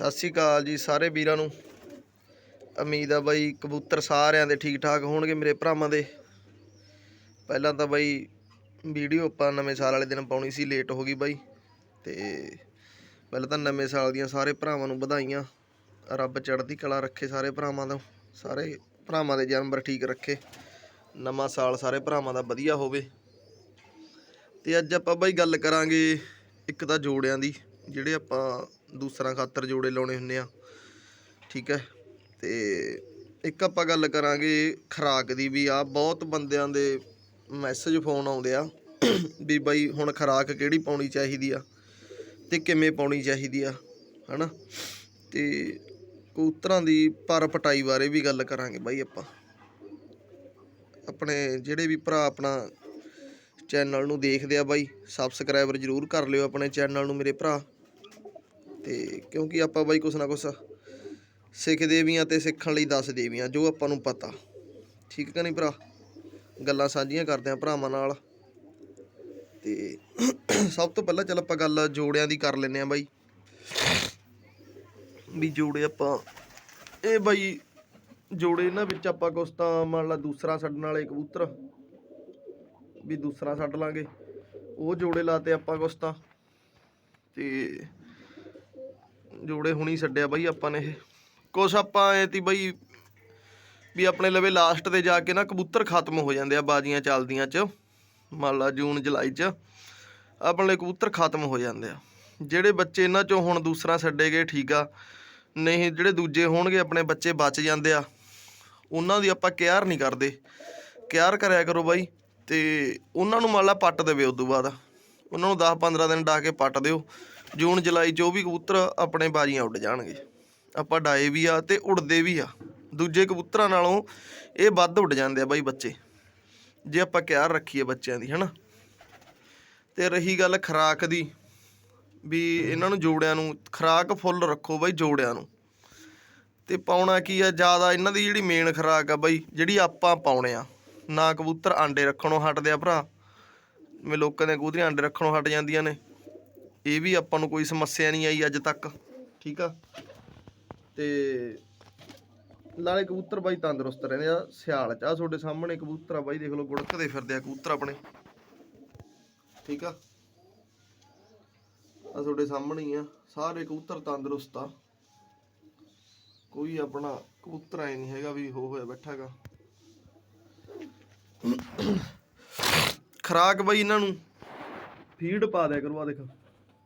ਸਤਿ ਸ਼੍ਰੀ ਅਕਾਲ ਜੀ ਸਾਰੇ ਵੀਰਾਂ ਨੂੰ। ਉਮੀਦ ਆ ਬਾਈ ਕਬੂਤਰ ਸਾਰਿਆਂ ਦੇ ਠੀਕ ਠਾਕ ਹੋਣਗੇ ਮੇਰੇ ਭਰਾਵਾਂ ਦੇ। ਪਹਿਲਾਂ ਤਾਂ ਬਾਈ ਵੀਡੀਓ ਆਪਾਂ ਨਵੇਂ ਸਾਲ ਵਾਲੇ ਦਿਨ ਪਾਉਣੀ ਸੀ ਲੇਟ ਹੋ ਗਈ ਬਾਈ। ਤੇ ਪਹਿਲਾਂ ਤਾਂ ਨਵੇਂ ਸਾਲ ਦੀਆਂ ਸਾਰੇ ਭਰਾਵਾਂ ਨੂੰ ਵਧਾਈਆਂ। ਰੱਬ ਚੜ੍ਹਦੀ ਕਲਾ ਰੱਖੇ ਸਾਰੇ ਭਰਾਵਾਂ ਦਾ ਸਾਰੇ ਭਰਾਵਾਂ ਦੇ ਜਾਨਵਰ ਠੀਕ ਰੱਖੇ। ਨਵਾਂ ਸਾਲ ਸਾਰੇ ਭਰਾਵਾਂ ਦਾ ਵਧੀਆ ਹੋਵੇ। ਤੇ ਅੱਜ ਆਪਾਂ ਬਾਈ ਗੱਲ ਕਰਾਂਗੇ ਇੱਕ ਤਾਂ ਜੋੜਿਆਂ ਦੀ, ਜਿਹੜੇ ਆਪਾਂ ਦੂਸਰਾ ਖਾਤਰ ਜੋੜੇ ਲਾਉਣੇ ਹੁੰਦੇ ਆ। ਠੀਕ ਹੈ? ਤੇ ਇੱਕ ਆਪਾਂ ਗੱਲ ਕਰਾਂਗੇ ਖਰਾਕ ਦੀ ਵੀ। ਆ ਬਹੁਤ ਬੰਦਿਆਂ ਦੇ ਮੈਸੇਜ ਫੋਨ ਆਉਂਦੇ ਆ ਵੀ ਬਾਈ ਹੁਣ ਖਰਾਕ ਕਿਹੜੀ ਪਾਉਣੀ ਚਾਹੀਦੀ ਆ ਤੇ ਕਿਵੇਂ ਪਾਉਣੀ ਚਾਹੀਦੀ ਆ, ਹਨਾ? ਤੇ ਕਬੂਤਰਾਂ ਦੀ ਪਰ ਪਟਾਈ ਬਾਰੇ ਵੀ ਗੱਲ ਕਰਾਂਗੇ ਬਾਈ ਆਪਾਂ। ਆਪਣੇ ਜਿਹੜੇ ਵੀ ਭਰਾ ਆਪਣਾ ਚੈਨਲ ਨੂੰ ਦੇਖਦੇ ਆ ਬਾਈ ਸਬਸਕ੍ਰਾਈਬਰ ਜਰੂਰ ਕਰ ਲਿਓ ਆਪਣੇ ਚੈਨਲ ਨੂੰ ਮੇਰੇ ਭਰਾ। ਤੇ ਕਿਉਂਕਿ ਆਪਾਂ ਬਾਈ ਕੁਛ ਨਾ ਕੁਛ ਸਿੱਖਦੇ ਵੀ ਆ ਤੇ ਸਿੱਖਣ ਲਈ ਦੱਸਦੇ ਵੀ ਆ ਜੋ ਆਪਾਂ ਨੂੰ ਪਤਾ। ਠੀਕ ਹੈ ਨਹੀਂ ਭਰਾ? ਗੱਲਾਂ ਸਾਂਝੀਆਂ ਕਰਦੇ ਆ ਭਰਾਵਾਂ ਨਾਲ। ਤੇ ਸਭ ਤੋਂ ਪਹਿਲਾਂ ਚੱਲ ਆਪਾਂ ਗੱਲ ਜੋੜਿਆਂ ਦੀ ਕਰ ਲੈਨੇ ਆ ਬਾਈ। ਵੀ ਜੋੜੇ ਆਪਾਂ, ਇਹ ਬਾਈ ਜੋੜੇ ਇਹਨਾਂ ਵਿੱਚ ਆਪਾਂ ਕੁਛ ਤਾਂ ਮੰਨ ਲਾ ਦੂਸਰਾ ਛੱਡਣ ਵਾਲੇ ਕਬੂਤਰ, ਵੀ ਦੂਸਰਾ ਛੱਡ ਲਾਂਗੇ। ਉਹ ਜੋੜੇ ਲਾਤੇ ਆਪਾਂ ਕੁਛ ਤਾਂ। ਤੇ ਜੋੜੇ ਹੁਣੀ ਛੱਡਿਆ ਬਾਈ ਆਪਾਂ ਨੇ ਇਹ। ਕੁਛ ਆਪਾਂ ਐ ਤੀ ਬਾਈ ਵੀ ਆਪਣੇ ਲਵੇ ਲਾਸਟ ਤੇ ਜਾ ਕੇ ਨਾ ਕਬੂਤਰ ਖਤਮ ਹੋ ਜਾਂਦੇ ਆ ਬਾਜ਼ੀਆਂ ਚੱਲਦੀਆਂ ਚ। ਮੰਨ ਲਾ ਜੂਨ, ਜੁਲਾਈ ਚ। ਆਪਣੇ ਲਈ ਕਬੂਤਰ ਖਤਮ ਹੋ ਜਾਂਦੇ ਆ। ਜਿਹੜੇ ਬੱਚੇ ਇਹਨਾਂ ਚੋਂ ਹੁਣ ਦੂਸਰਾ ਛੱਡੇ ਗਏ, ਠੀਕ ਆ। ਨਹੀਂ, ਜਿਹੜੇ ਦੂਜੇ ਹੋਣਗੇ, ਆਪਣੇ ਬੱਚੇ ਬਚ ਜਾਂਦੇ ਆ। ਉਹਨਾਂ ਦੀ ਆਪਾਂ ਕੇਅਰ ਨਹੀਂ ਕਰਦੇ। ਕੇਅਰ ਕਰਿਆ ਕਰੋ ਬਾਈ। ਤੇ ਉਹਨਾਂ ਨੂੰ ਮੰਨ ਲਾ ਪੱਟ ਦੇਵੇ ਉਦੋਂ ਬਾਅਦ। ਉਹਨਾਂ ਨੂੰ 10-15 ਦਿਨ ਡਾ ਕੇ ਪੱਟ ਦਿਓ। ਜੂਨ, ਜੁਲਾਈ 'ਚ ਉਹ ਵੀ ਕਬੂਤਰ ਆਪਣੇ ਬਾਜ਼ੀਆਂ ਉੱਡ ਜਾਣਗੇ ਆਪਾਂ ਡਾਏ ਵੀ ਆ ਤੇ ਉੱਡਦੇ ਵੀ ਆ। ਦੂਜੇ ਕਬੂਤਰਾਂ ਨਾਲੋਂ ਇਹ ਵੱਧ ਉੱਡ ਜਾਂਦੇ ਆ ਬਾਈ ਬੱਚੇ। ਜੇ ਆਪਾਂ ਕਿਆਰ ਰੱਖੀਏ ਬੱਚਿਆਂ ਦੀ, ਹਨਾ। ਤੇ ਰਹੀ ਗੱਲ ਖਰਾਕ ਦੀ, ਵੀ ਇਹਨਾਂ ਨੂੰ ਜੋੜਿਆਂ ਨੂੰ, ਖਰਾਕ ਫੁੱਲ ਰੱਖੋ ਬਾਈ ਜੋੜਿਆਂ ਨੂੰ। ਤੇ ਪਾਉਣਾ ਕੀ ਆ, ਜ਼ਿਆਦਾ ਇਹਨਾਂ ਦੀ ਜਿਹੜੀ ਮੇਨ ਖਰਾਕ ਆ ਬਾਈ, ਜਿਹੜੀ ਆਪਾਂ ਪਾਉਣੇ ਆ। ਨਾ ਕਬੂਤਰ ਆਂਡੇ ਰੱਖਣੋਂ ਹਟਦੇ ਆ ਭਰਾ। ਜਿਵੇਂ ਲੋਕਾਂ ਦੇ ਕਬੂਤਰੀਆਂ ਆਂਡੇ ਰੱਖਣੋਂ ਹਟ ਜਾਂਦੀਆਂ ਨੇ। ਇਹ ਵੀ ਆਪਾਂ ਨੂੰ ਕੋਈ ਸਮੱਸਿਆ ਨਹੀਂ ਆਈ ਅੱਜ ਤੱਕ, ਠੀਕ ਆ? ਤੇ ਨਾਲੇ ਕਬੂਤਰ ਬਾਈ ਤੰਦਰੁਸਤ ਰਹਿੰਦੇ ਆ, ਸਿਆਲ ਚ ਆ ਤੁਹਾਡੇ ਸਾਹਮਣੇ, ਕਬੂਤਰ ਆ ਬਾਈ, ਦੇਖ ਲਓ ਗੁੜਕਦੇ ਫਿਰਦੇ ਆ ਕਬੂਤਰ ਆਪਣੇ, ਠੀਕ ਆ? ਆ ਤੁਹਾਡੇ ਸਾਹਮਣੇ ਹੀ ਆ, ਸਾਰੇ ਕਬੂਤਰ ਤੰਦਰੁਸਤ ਆ। ਕੋਈ ਆਪਣਾ ਕਬੂਤਰ ਐ ਨਹੀਂ ਹੈਗਾ ਵੀ ਹੋ ਹੋਇਆ ਬੈਠਾਗਾ। ਖਰਾਕ ਬਾਈ ਇਹਨਾਂ ਨੂੰ, ਫੀਡ ਪਾ ਦਿਆ ਕਰੋ ਆ ਦੇਖ।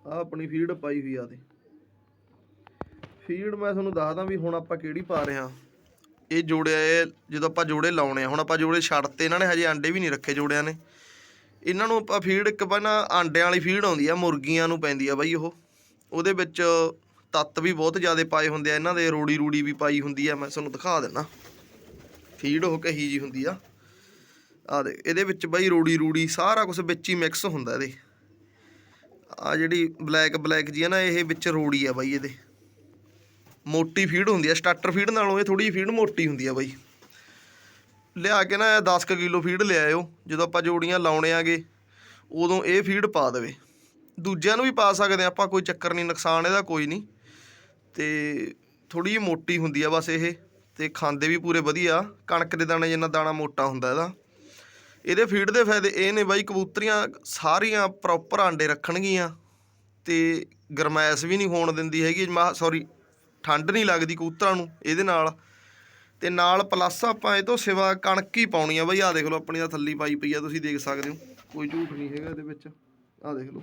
ਆ ਆਪਣੀ ਫੀਡ ਪਾਈ ਹੋਈ ਆ ਤੇ ਫੀਡ ਮੈਂ ਤੁਹਾਨੂੰ ਦੱਸਦਾ ਵੀ ਹੁਣ ਆਪਾਂ ਕਿਹੜੀ ਪਾ ਰਹੇ ਹਾਂ। ਇਹ ਜੋੜਿਆ, ਇਹ ਜਦੋਂ ਆਪਾਂ ਜੋੜੇ ਲਾਉਣੇ ਆ, ਹੁਣ ਆਪਾਂ ਜੋੜੇ ਛੱਡਤੇ ਇਹਨਾਂ ਨੇ ਹਜੇ ਆਂਡੇ ਵੀ ਨਹੀਂ ਰੱਖੇ ਜੋੜਿਆਂ ਨੇ। ਇਹਨਾਂ ਨੂੰ ਆਪਾਂ ਫੀਡ ਇੱਕ ਪਹਿਲਾਂ ਆਂਡਿਆਂ ਵਾਲੀ ਫੀਡ ਆਉਂਦੀ ਆ, ਮੁਰਗੀਆਂ ਨੂੰ ਪੈਂਦੀ ਆ ਬਾਈ ਉਹ। ਉਹਦੇ ਵਿੱਚ ਤੱਤ ਵੀ ਬਹੁਤ ਜ਼ਿਆਦਾ ਪਾਏ ਹੁੰਦੇ ਆ, ਇਹਨਾਂ ਦੇ ਰੋੜੀ ਰੂੜੀ ਵੀ ਪਾਈ ਹੁੰਦੀ ਆ, ਮੈਂ ਤੁਹਾਨੂੰ ਦਿਖਾ ਦਿੰਦਾ। ਫੀਡ ਉਹ ਕਹੀ ਜੀ ਹੁੰਦੀ ਆ। ਆ ਦੇ ਇਹਦੇ ਵਿੱਚ ਬਾਈ ਰੋੜੀ ਰੂੜੀ ਸਾਰਾ ਕੁਝ ਵਿੱਚ ਹੀ ਮਿਕਸ ਹੁੰਦਾ ਇਹਦੇ। ਆ ਜਿਹੜੀ ਬਲੈਕ ਬਲੈਕ ਜੀ ਆ ਨਾ, ਇਹ ਵਿੱਚ ਰੋੜੀ ਆ ਬਾਈ ਇਹਦੇ। ਮੋਟੀ ਫੀਡ ਹੁੰਦੀ ਆ ਸਟਾਰਟਰ ਫੀਡ ਨਾਲੋਂ ਇਹ ਥੋੜੀ ਫੀਡ ਮੋਟੀ ਹੁੰਦੀ ਆ ਬਾਈ। ਲਿਆ ਕੇ ਨਾ ਇਹ 10 ਕੁ ਕਿਲੋ ਫੀਡ ਲਿਆਇਓ, ਜਦੋਂ ਆਪਾਂ ਜੋੜੀਆਂ ਲਾਉਣੇ ਆਗੇ, ਉਦੋਂ ਇਹ ਫੀਡ ਪਾ ਦੇਵੇ। ਦੂਜਿਆਂ ਨੂੰ ਵੀ ਪਾ ਸਕਦੇ ਆ, ਆਪਾਂ ਕੋਈ ਚੱਕਰ ਨਹੀਂ, ਨੁਕਸਾਨ ਇਹਦਾ ਕੋਈ ਨਹੀਂ। ਤੇ ਥੋੜੀ ਜਿਹੀ ਮੋਟੀ ਹੁੰਦੀ ਆ ਬਸ ਇਹ, ਤੇ ਖਾਂਦੇ ਵੀ ਪੂਰੇ ਵਧੀਆ। ਕਣਕ ਦੇ ਦਾਣੇ ਜਿੰਨਾ ਦਾਣਾ ਮੋਟਾ ਹੁੰਦਾ ਇਹਦਾ। ਇਹਦੇ ਫੀਡ ਦੇ ਫਾਇਦੇ ਇਹ ਨੇ ਬਾਈ, ਕਬੂਤਰੀਆਂ ਸਾਰੀਆਂ ਪ੍ਰੋਪਰ ਆਂਡੇ ਰੱਖਣਗੀਆਂ ਤੇ ਗਰਮੈਸ਼ ਵੀ ਨਹੀਂ ਹੋਣ ਦਿੰਦੀ ਹੈਗੀ ਸੌਰੀ ਠੰਡ ਨਹੀਂ ਲੱਗਦੀ ਕਬੂਤਰਾਂ ਨੂੰ ਇਹਦੇ ਨਾਲ। ਤੇ ਨਾਲ ਪਲੱਸ ਆਪਾਂ ਇਹ ਤੋਂ ਸਿਵਾ ਕਣਕ ਹੀ ਪਾਉਣੀ ਆ ਬਈ ਆ ਦੇਖ ਲਓ ਆਪਣੀ ਦਾ ਥੱਲੀ ਪਾਈ ਪਈ ਆ, ਤੁਸੀਂ ਦੇਖ ਸਕਦੇ ਹੋ। ਕੋਈ ਝੂਠ ਨਹੀਂ ਹੈਗਾ ਇਹਦੇ ਵਿੱਚ ਆ ਦੇਖ ਲਓ।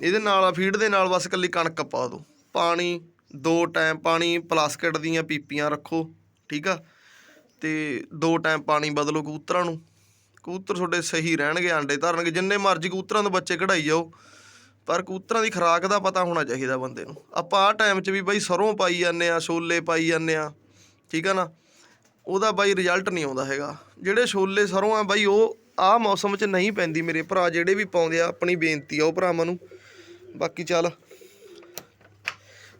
ਇਹਦੇ ਨਾਲ ਫੀਡ ਦੇ ਨਾਲ ਬਸ ਕੱਲੀ ਕਣਕ ਪਾ ਦਿਓ। ਪਾਣੀ, ਦੋ ਟਾਈਮ ਪਾਣੀ ਪਲਾਸਕਟ ਦੀਆਂ ਪੀਪੀਆਂ ਰੱਖੋ, ਠੀਕ ਆ? ਤੇ ਦੋ ਟਾਈਮ ਪਾਣੀ ਬਦਲੋ ਕਬੂਤਰਾਂ ਨੂੰ। ਕਬੂਤਰ ਤੁਹਾਡੇ ਸਹੀ ਰਹਿਣਗੇ, ਆਂਡੇ ਧਾਰਨਗੇ, ਜਿੰਨੇ ਮਰਜ਼ੀ ਕਬੂਤਰਾਂ ਦੇ ਬੱਚੇ ਕਢਾਈ ਜਾਓ, ਪਰ ਕਬੂਤਰਾਂ ਦੀ ਖੁਰਾਕ ਦਾ ਪਤਾ ਹੋਣਾ ਚਾਹੀਦਾ ਬੰਦੇ ਨੂੰ। ਆਪਾਂ ਆਹ ਟਾਈਮ 'ਚ ਵੀ ਬਾਈ ਸਰੋਂ ਪਾਈ ਜਾਂਦੇ ਆ ਛੋਲੇ ਪਾਈ ਜਾਂਦੇ ਆ ਠੀਕ ਆ ਨਾ? ਉਹਦਾ ਬਾਈ ਰਿਜ਼ਲਟ ਨਹੀਂ ਆਉਂਦਾ ਹੈਗਾ। ਜਿਹੜੇ ਛੋਲੇ, ਸਰੋਂ ਆ ਬਾਈ, ਉਹ ਆਹ ਮੌਸਮ 'ਚ ਨਹੀਂ ਪੈਂਦੀ ਮੇਰੇ ਭਰਾ, ਜਿਹੜੇ ਵੀ ਪਾਉਂਦੇ ਆ, ਆਪਣੀ ਬੇਨਤੀ ਆ ਉਹ ਭਰਾਵਾਂ ਨੂੰ। ਬਾਕੀ ਚੱਲ,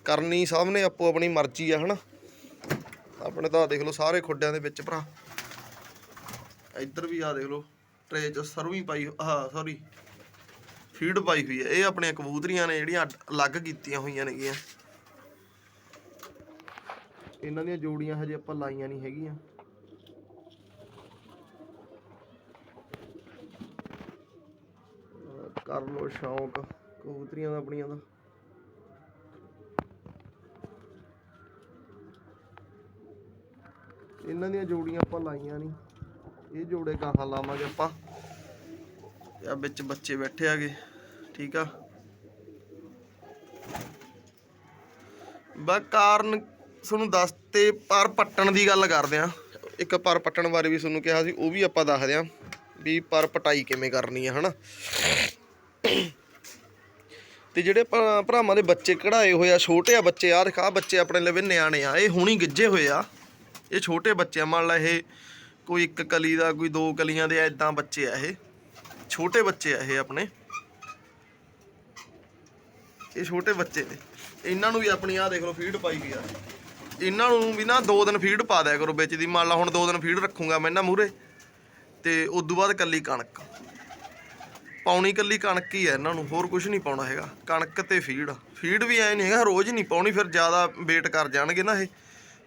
ਕਰਨੀ ਸਭ ਨੇ, ਆਪੋ ਆਪਣੀ ਮਰਜ਼ੀ ਆ, ਹਨਾ? ਆਪਣੇ ਤਾਂ ਦੇਖ ਲਓ, ਸਾਰੇ ਖੁੱਡਿਆਂ ਦੇ ਵਿੱਚ ਭਰਾ। ਇੱਧਰ ਵੀ ਆ ਦੇਖ ਲਓ, ਟਰੇ 'ਚ ਸਰਵੀ ਪਾਈ, ਆਹ ਸੌਰੀ ਫੀਡ ਪਾਈ ਹੋਈ ਹੈ। ਇਹ ਆਪਣੀਆਂ ਕਬੂਤਰੀਆਂ ਨੇ ਜਿਹੜੀਆਂ ਅਲੱਗ ਕੀਤੀਆਂ ਹੋਈਆਂ ਨੇਗੀਆਂ। ਇਹਨਾਂ ਦੀਆਂ ਜੋੜੀਆਂ ਹਜੇ ਆਪਾਂ ਲਾਈਆਂ ਨਹੀਂ ਹੈਗੀਆਂ। ਕਰ ਲੋ ਸ਼ੌਂਕ, ਕਬੂਤਰੀਆਂ ਦਾ ਆਪਣੀਆਂ ਦਾ। ਇਹਨਾਂ ਦੀਆਂ ਜੋੜੀਆਂ ਆਪਾਂ ਲਾਈਆਂ ਨਹੀਂ। ਇਹ ਜੋੜੇ ਗਾਹਾਂ ਲਾਵਾਂਗੇ ਆਪਾਂ। ਤੇ ਆ ਵਿੱਚ ਬੱਚੇ ਬੈਠੇ ਆਗੇ ਠੀਕ ਆ। ਬਾ ਕਾਰਨ ਤੁਹਾਨੂੰ ਦੱਸ ਪਰ ਪੱਟਣ ਦੀ ਗੱਲ ਕਰਦੇ ਆ। ਇੱਕ ਪਰ ਪੱਟਣ ਬਾਰੇ ਵੀ ਤੁਹਾਨੂੰ ਕਿਹਾ ਸੀ, ਉਹ ਵੀ ਆਪਾਂ ਦੱਸਦੇ ਆ ਵੀ ਪਰ ਪਟਾਈ ਕਿਵੇਂ ਕਰਨੀ ਆ, ਹਨਾ। ਤੇ ਜਿਹੜੇ ਭਰਾਵਾਂ ਦੇ ਬੱਚੇ ਕਢਾਏ ਹੋਏ ਆ, ਛੋਟੇ ਆ ਬੱਚੇ ਆ ਦਿਖਾ ਬੱਚੇ ਆਪਣੇ ਲਵੇ ਨਿਆਣੇ ਆ, ਇਹ ਹੁਣੀ ਗਿੱਜੇ ਹੋਏ ਆ। ਇਹ ਛੋਟੇ ਬੱਚੇ ਮੰਨ ਲਾ ਇਹ ਕੋਈ ਇੱਕ ਕਲੀ ਦਾ, ਕੋਈ ਦੋ ਕਲੀਆਂ ਦੇ ਐਦਾਂ ਬੱਚੇ ਆ ਇਹ। ਛੋਟੇ ਬੱਚੇ ਆ ਇਹ ਆਪਣੇ। ਇਹ ਛੋਟੇ ਬੱਚੇ ਨੇ। ਇਹਨਾਂ ਨੂੰ ਵੀ ਆਪਣੀ ਆਹ ਦੇਖ ਲਓ ਫੀਡ ਪਾਈ ਵੀ ਆ। ਇਹਨਾਂ ਨੂੰ ਵੀ ਨਾ ਦੋ ਦਿਨ ਫੀਡ ਪਾ ਦਿਆ ਕਰੋ ਵਿੱਚ ਦੀ। ਮੰਨ ਲਾ ਹੁਣ ਦੋ ਦਿਨ ਫੀਡ ਰੱਖੂੰਗਾ ਮੈਂ ਇਹਨਾਂ ਮੂਰੇ ਤੇ ਉਸ ਤੋਂ ਬਾਅਦ ਕੱਲੀ ਕਣਕ। ਪਾਉਣੀ ਕੱਲੀ ਕਣਕ ਹੀ ਹੈ ਇਹਨਾਂ ਨੂੰ, ਹੋਰ ਕੁਝ ਨਹੀਂ ਪਾਉਣਾ ਹੈਗਾ। ਕਣਕ ਤੇ ਫੀਡ ਫੀਡ ਵੀ ਐ ਨਹੀਂ ਹੈਗਾ, ਰੋਜ਼ ਨਹੀਂ ਪਾਉਣੀ, ਫਿਰ ਜ਼ਿਆਦਾ ਵੇਟ ਕਰ ਜਾਣਗੇ ਨਾ ਇਹ।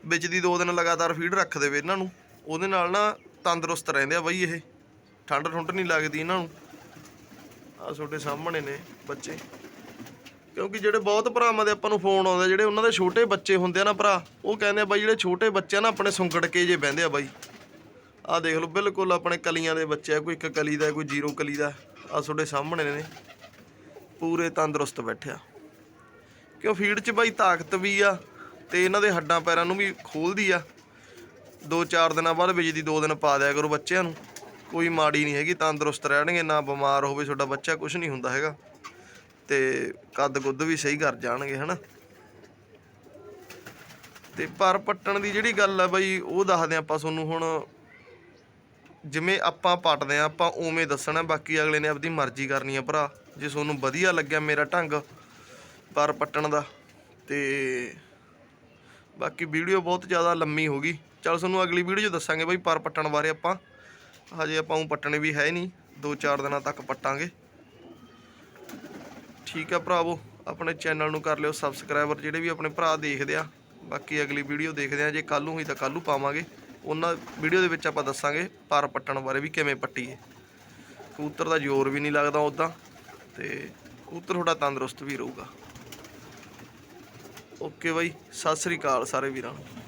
ਵਿੱਚ ਦੀ ਦੋ ਦਿਨ ਲਗਾਤਾਰ ਫੀਡ ਰੱਖ ਦੇਵੇ ਇਹਨਾਂ ਨੂੰ। ਉਹਦੇ ਨਾਲ ਨਾ ਤੰਦਰੁਸਤ ਰਹਿੰਦੇ ਆ ਬਈ ਇਹ। ਠੰਡ ਠੁੰਡ ਨਹੀਂ ਲੱਗਦੀ ਇਹਨਾਂ ਨੂੰ। ਆ ਤੁਹਾਡੇ ਸਾਹਮਣੇ ਨੇ ਬੱਚੇ। ਕਿਉਂਕਿ ਜਿਹੜੇ ਬਹੁਤ ਭਰਾਵਾਂ ਦੇ ਆਪਾਂ ਨੂੰ ਫੋਨ ਆਉਂਦੇ ਜਿਹੜੇ ਉਹਨਾਂ ਦੇ ਛੋਟੇ ਬੱਚੇ ਹੁੰਦੇ ਆ ਨਾ ਭਰਾ, ਉਹ ਕਹਿੰਦੇ ਆ ਬਾਈ ਜਿਹੜੇ ਛੋਟੇ ਬੱਚੇ ਆ ਨਾ ਆਪਣੇ ਸੁੰਗੜ ਕੇ ਜੇ ਬਹਿੰਦੇ ਆ ਬਾਈ। ਆਹ ਦੇਖ ਲਓ, ਬਿਲਕੁਲ ਆਪਣੇ ਕਲੀਆਂ ਦੇ ਬੱਚੇ ਆ, ਕੋਈ ਇੱਕ ਕਲੀ ਦਾ, ਕੋਈ ਜ਼ੀਰੋ ਕਲੀ ਦਾ। ਆ ਤੁਹਾਡੇ ਸਾਹਮਣੇ ਨੇ। ਪੂਰੇ ਤੰਦਰੁਸਤ ਬੈਠਿਆ ਕਿਉਂ ਫੀਡ 'ਚ ਬਾਈ ਤਾਕਤ ਵੀ ਆ ਤੇ ਇਹਨਾਂ ਦੇ ਹੱਡਾਂ ਪੈਰਾਂ ਨੂੰ ਵੀ ਖੋਲਦੀ ਆ। ਦੋ ਚਾਰ ਦਿਨਾਂ ਬਾਅਦ ਬਿਜਲੀ ਦੋ ਦਿਨ ਪਾ ਦਿਆ ਕਰੋ ਬੱਚਿਆਂ ਨੂੰ। ਕੋਈ ਮਾੜੀ ਨਹੀਂ ਹੈਗੀ, ਤੰਦਰੁਸਤ ਰਹਿਣਗੇ, ਨਾ ਬਿਮਾਰ ਹੋਵੇ ਤੁਹਾਡਾ ਬੱਚਾ ਕੁਝ ਨਹੀਂ ਹੁੰਦਾ ਹੈਗਾ। ਤੇ ਕੱਦ ਕੁੱਦ ਵੀ ਸਹੀ ਕਰ ਜਾਣਗੇ, ਹਨਾ। ਤੇ ਪਰ ਪੱਟਣ ਦੀ ਜਿਹੜੀ ਗੱਲ ਆ ਬਾਈ, ਉਹ ਦੱਸਦੇ ਆਪਾਂ ਤੁਹਾਨੂੰ ਹੁਣ। ਜਿਵੇਂ ਆਪਾਂ ਪੱਟਦੇ ਆ ਆਪਾਂ ਉਵੇਂ ਦੱਸਣਾ, ਬਾਕੀ ਅਗਲੇ ਨੇ ਆਪਦੀ ਮਰਜ਼ੀ ਕਰਨੀ ਆ ਭਰਾ। ਜੇ ਤੁਹਾਨੂੰ ਵਧੀਆ ਲੱਗਿਆ ਮੇਰਾ ਢੰਗ, ਪਰ ਪੱਟਣ ਦਾ, ਤੇ ਬਾਕੀ ਵੀਡੀਓ ਬਹੁਤ ਜ਼ਿਆਦਾ ਲੰਮੀ ਹੋ ਗਈ। ਚਲ ਤੁਹਾਨੂੰ ਅਗਲੀ ਵੀਡੀਓ 'ਚ ਦੱਸਾਂਗੇ ਬਾਈ ਪਰ ਪੱਟਣ ਬਾਰੇ ਆਪਾਂ। ਹਜੇ ਆਪਾਂ ਉਹ ਪੱਟਣੇ ਵੀ ਹੈ ਨਹੀਂ। ਦੋ ਚਾਰ ਦਿਨਾਂ ਤੱਕ ਪੱਟਾਂਗੇ। ਠੀਕ ਆ ਭਰਾਵੋ, ਆਪਣੇ ਚੈਨਲ ਨੂੰ ਕਰ ਲਿਓ ਸਬਸਕ੍ਰਾਈਬਰ, ਜਿਹੜੇ ਵੀ ਆਪਣੇ ਭਰਾ ਦੇਖਦੇ ਆ। ਬਾਕੀ ਅਗਲੀ ਵੀਡੀਓ ਦੇਖਦੇ ਆ, ਜੇ ਕੱਲ ਨੂੰ ਹੋਈ ਤਾਂ ਕੱਲ ਨੂੰ ਪਾਵਾਂਗੇ। ਉਹਨਾਂ ਵੀਡੀਓ ਦੇ ਵਿੱਚ ਆਪਾਂ ਦੱਸਾਂਗੇ ਪਰ ਪੱਟਣ ਬਾਰੇ ਵੀ ਕਿਵੇਂ ਪੱਟੀਏ। ਕਬੂਤਰ ਦਾ ਜ਼ੋਰ ਵੀ ਨਹੀਂ ਲੱਗਦਾ ਉਦਾਂ ਤੇ ਕਬੂਤਰ ਤੁਹਾਡਾ ਤੰਦਰੁਸਤ ਵੀ ਰਹੂਗਾ। ਓਕੇ ਬਾਈ, ਸਤਿ ਸ੍ਰੀ ਅਕਾਲ ਸਾਰੇ ਵੀਰਾਂ ਨੂੰ।